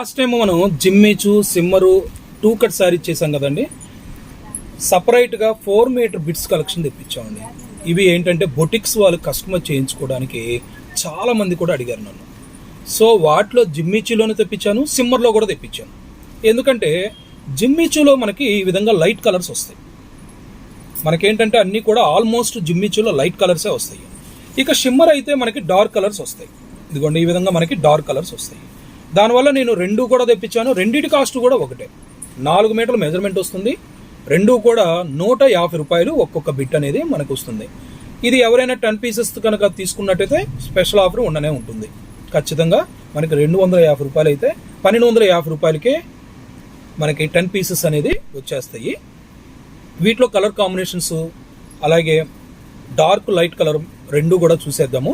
Last time మనం Jimmy Choo shimmer two cut sari చేసాం కదండి సపరేట్గా ఫోర్ మీటర్ బిట్స్ కలెక్షన్ తెప్పించామండి. ఇవి ఏంటంటే బొటిక్స్ వాళ్ళు కస్టమర్ చేయించుకోవడానికి చాలా మంది కూడా అడిగారు నన్ను. సో వాటిలో జిమ్మిచూలోనే తెప్పించాను సిమ్మర్లో కూడా తెప్పించాను. ఎందుకంటే జిమ్మిచూలో మనకి ఈ విధంగా లైట్ కలర్స్ వస్తాయి. మనకేంటంటే అన్నీ కూడా ఆల్మోస్ట్ జిమ్మిచూలో లైట్ కలర్సే వస్తాయి. ఇక షిమ్మర్ అయితే మనకి డార్క్ కలర్స్ వస్తాయి. ఇదిగోండి ఈ విధంగా మనకి డార్క్ కలర్స్ వస్తాయి. దానివల్ల నేను రెండు కూడా తెప్పించాను. రెండింటి కాస్ట్ కూడా ఒకటే. నాలుగు మీటర్ల మెజర్మెంట్ వస్తుంది. రెండు కూడా నూట యాభై రూపాయలు ఒక్కొక్క బిట్ అనేది మనకు వస్తుంది. ఇది ఎవరైనా టెన్ పీసెస్ కనుక తీసుకున్నట్టయితే స్పెషల్ ఆఫర్ ఉండనే ఉంటుంది. ఖచ్చితంగా మనకి రెండు వందల యాభై రూపాయలు అయితే పన్నెండు వందల యాభై రూపాయలకే మనకి టెన్ పీసెస్ అనేది వచ్చేస్తాయి. వీటిలో కలర్ కాంబినేషన్స్ అలాగే డార్క్ లైట్ కలర్ రెండు కూడా చూసేద్దాము.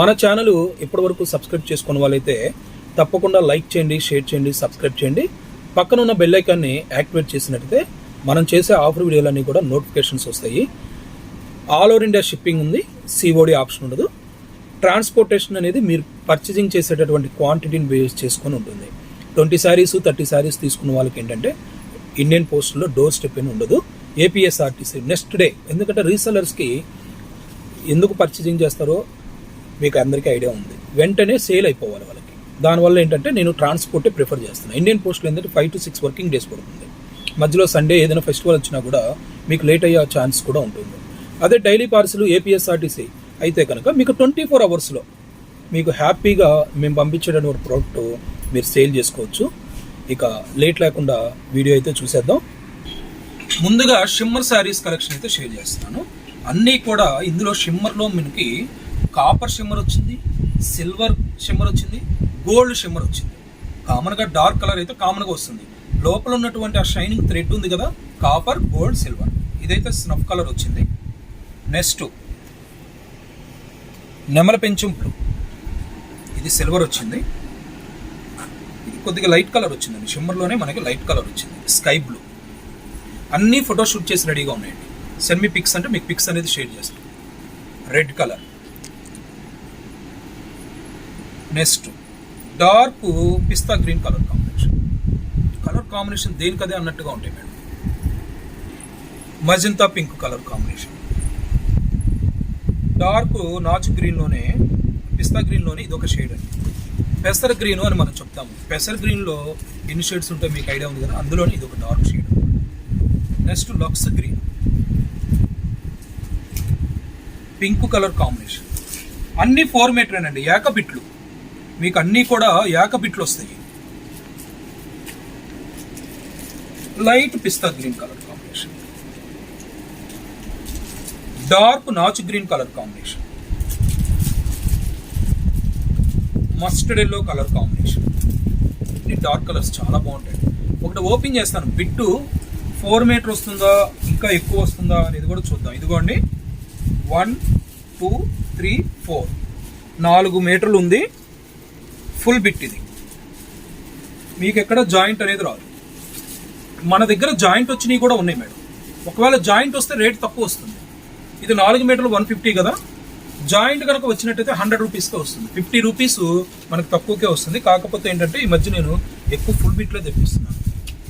మన ఛానల్ ఇప్పటివరకు సబ్స్క్రైబ్ చేసుకున్న వాళ్ళైతే తప్పకుండా లైక్ చేయండి షేర్ చేయండి సబ్స్క్రైబ్ చేయండి. పక్కన ఉన్న బెల్ ఐకాన్ని యాక్టివేట్ చేసినట్టయితే మనం చేసే ఆఫర్ వీడియోలన్నీ కూడా నోటిఫికేషన్స్ వస్తాయి. ఆల్ ఓవర్ ఇండియా షిప్పింగ్ ఉంది సిఓడి ఆప్షన్ ఉండదు. ట్రాన్స్పోర్టేషన్ అనేది మీరు పర్చేజింగ్ చేసేటటువంటి క్వాంటిటీని బేస్ చేసుకొని ఉంటుంది. ట్వంటీ శారీస్ థర్టీ శారీస్ తీసుకున్న వాళ్ళకి ఏంటంటే ఇండియన్ పోస్ట్లో డోర్ స్టెప్ అని ఉండదు. ఏపీఎస్ఆర్టీసీ నెక్స్ట్ డే ఎందుకంటే రీసెలర్స్కి ఎందుకు పర్చేజింగ్ చేస్తారో మీకు అందరికీ ఐడియా ఉంది. వెంటనే సేల్ అయిపోవాలి దానివల్ల ఏంటంటే నేను ట్రాన్స్పోర్టే ప్రిఫర్ చేస్తున్నాను ఇండియన్ పోస్ట్లో ఏంటంటే five to six working days పడుతుంది. మధ్యలో సండే ఏదైనా ఫెస్టివల్ వచ్చినా కూడా మీకు లేట్ అయ్యే ఛాన్స్ కూడా ఉంటుంది. అదే డైలీ పార్సిల్ ఏపీఎస్ఆర్టీసీ అయితే కనుక మీకు ట్వంటీ ఫోర్ అవర్స్లో మీకు హ్యాపీగా మేము పంపించేటటువంటి ప్రోడక్ట్ మీరు సేల్ చేసుకోవచ్చు. ఇక లేట్ లేకుండా వీడియో అయితే చూసేద్దాం. ముందుగా షిమ్మర్ శారీస్ కలెక్షన్ అయితే షేర్ చేస్తున్నాను. అన్నీ కూడా ఇందులో షిమ్మర్లో మనకి కాపర్ షిమ్మర్ వచ్చింది సిల్వర్ షిమ్మర్ వచ్చింది గోల్డ్ షిమ్మర్ వచ్చింది. కామన్గా డార్క్ కలర్ అయితే కామన్గా వస్తుంది. లోపల ఉన్నటువంటి ఆ షైనింగ్ థ్రెడ్ ఉంది కదా కాపర్ గోల్డ్ సిల్వర్ ఇదైతే స్నఫ్ కలర్ వచ్చింది. నెక్స్ట్ నెమల పెంచం బ్లూ ఇది సిల్వర్ వచ్చింది. ఇది కొద్దిగా లైట్ కలర్ వచ్చిందండి. షిమ్మర్లోనే మనకి లైట్ కలర్ వచ్చింది. స్కై బ్లూ అన్నీ ఫోటో షూట్ చేసి రెడీగా ఉన్నాయండి. సెండ్ మీ పిక్స్ అంటే మీకు పిక్స్ అనేది షేర్ చేస్తాం. Red colour next dark pista green colour combination. Colour combination దేనికదే అన్నట్టుగా ఉంటాయి madam. Magenta pink colour combination. Dark నాచు గ్రీన్లోనే పిస్తా గ్రీన్లోనే ఇది ఒక షేడ్ అండి పెసర్ గ్రీన్ అని మనం చెప్తాము. పెసర్ గ్రీన్లో ఎన్ని షేడ్స్ ఉంటాయి మీకు ఐడియా ఉంది కదా అందులోనే ఇది ఒక డార్క్ షేడ్. నెక్స్ట్ లక్స్ గ్రీన్. Pink colour combination. అన్ని ఫోర్ మీటర్ అండి మీకు అన్నీ కూడా ఏక బిట్లు వస్తాయి light pista green colour combination dark నాచు green colour combination mustard yellow colour combination ఈ డార్క్ కలర్స్ చాలా బాగుంటాయి. ఒకటి ఓపెన్ చేస్తాను. బిట్టు ఫోర్ మీటర్ వస్తుందా? ఇంకా ఎక్కువ వస్తుందా అనేది కూడా చూద్దాం. ఇదిగోండి. వన్ టూ త్రీ ఫోర్ నాలుగు మీటర్లు ఉంది. ఫుల్ బిట్ ఇది. మీకు ఎక్కడ జాయింట్ అనేది రాదు. మన దగ్గర జాయింట్ వచ్చినవి కూడా ఉన్నాయి మేడం. ఒకవేళ జాయింట్ వస్తే రేట్ తక్కువ వస్తుంది. ఇది నాలుగు మీటర్లు వన్ ఫిఫ్టీ కదా. జాయింట్ కనుక వచ్చినట్టయితే హండ్రెడ్ రూపీస్కే వస్తుంది. ఫిఫ్టీ రూపీస్ మనకు తక్కువకే వస్తుంది. కాకపోతే ఏంటంటే ఈ మధ్య నేను ఎక్కువ ఫుల్ బిట్లో తెప్పిస్తున్నాను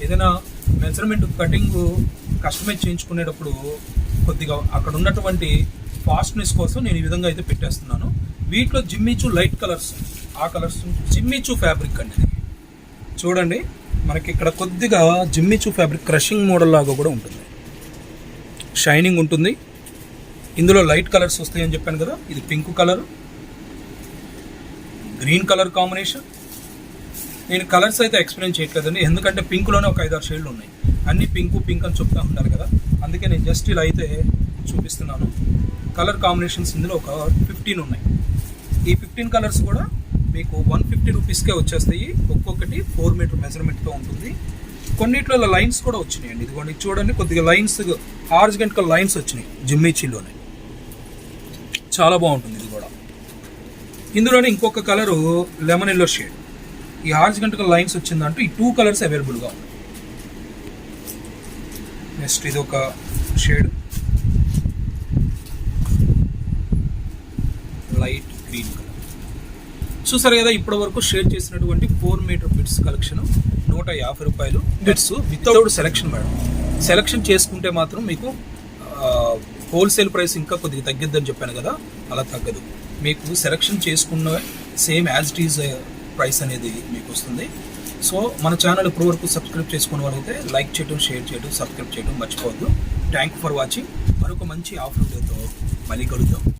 ఏదైనా మెజర్మెంట్ కటింగ్ కస్టమైజ్ చేయించుకునేటప్పుడు కొద్దిగా అక్కడ ఉన్నటువంటి ఫాస్ట్నెస్ కోసం నేను ఈ విధంగా అయితే పెట్టేస్తున్నాను. వీటిలో జిమ్మిచు లైట్ కలర్స్. ఆ కలర్స్ జిమ్మిచూ ఫ్యాబ్రిక్ అండి చూడండి మనకి ఇక్కడ కొద్దిగా జిమ్మిచూ ఫ్యాబ్రిక్ క్రషింగ్ మోడల్ లాగా కూడా ఉంటుంది. షైనింగ్ ఉంటుంది. ఇందులో లైట్ కలర్స్ వస్తాయని చెప్పాను కదా ఇది pink colour. Green colour combination. నేను కలర్స్ అయితే ఎక్స్ప్లెయిన్ చేయట్లేదండి ఎందుకంటే పింక్లోనే ఒక ఐదారు షేడ్లు ఉన్నాయి. అన్ని పింక్ పింక్ అని చెప్తా ఉండాలి కదా. అందుకే నేను జస్ట్ ఇలా అయితే చూపిస్తున్నాను. కలర్ కాంబినేషన్స్ ఇందులో ఒక ఫిఫ్టీన్ ఉన్నాయి. ఈ ఫిఫ్టీన్ కలర్స్ కూడా మీకు వన్ ఫిఫ్టీ రూపీస్కే వచ్చేస్తాయి. ఒక్కొక్కటి ఫోర్ మీటర్ మెజర్మెంట్తో ఉంటుంది. కొన్నిట్లో లైన్స్ కూడా వచ్చినాయండి. ఇదిగోండి చూడండి కొద్దిగా లైన్స్ ఆర్జిగెంట్కల్ లైన్స్ వచ్చినాయి జిమ్మిచీలోనే చాలా బాగుంటుంది ఇది కూడా. ఇందులోనే ఇంకొక కలరు లెమన్ ఎల్లో షేడ్ ఈ హార్జిగంటకల్ లైన్స్ వచ్చిందంటూ ఈ టూ కలర్స్ అవైలబుల్గా ఉన్నాయి. నెక్స్ట్ ఇది ఒక షేడ్ లైట్ గ్రీన్ కలర్ చూసారు కదా ఇప్పటి వరకు షేర్ చేసినటువంటి ఫోర్ మీటర్ బిట్స్ కలెక్షన్ నూట యాభై రూపాయలు bits without selection madam. Selection చేసుకుంటే మాత్రం మీకు హోల్సేల్ ప్రైస్ ఇంకా కొద్దిగా తగ్గిద్దని చెప్పాను కదా అలా తగ్గదు. మీకు సెలెక్షన్ చేసుకున్న same as it is price అనేది మీకు వస్తుంది. సో మన ఛానల్ ఇప్పుడు వరకు సబ్స్క్రైబ్ చేసుకున్న వాళ్ళైతే లైక్ చేయడం షేర్ చేయడం సబ్స్క్రైబ్ చేయడం మర్చిపోవద్దు. Thank for watching. మరొక మంచి ఆఫర్ మళ్ళీ కలుద్దాం.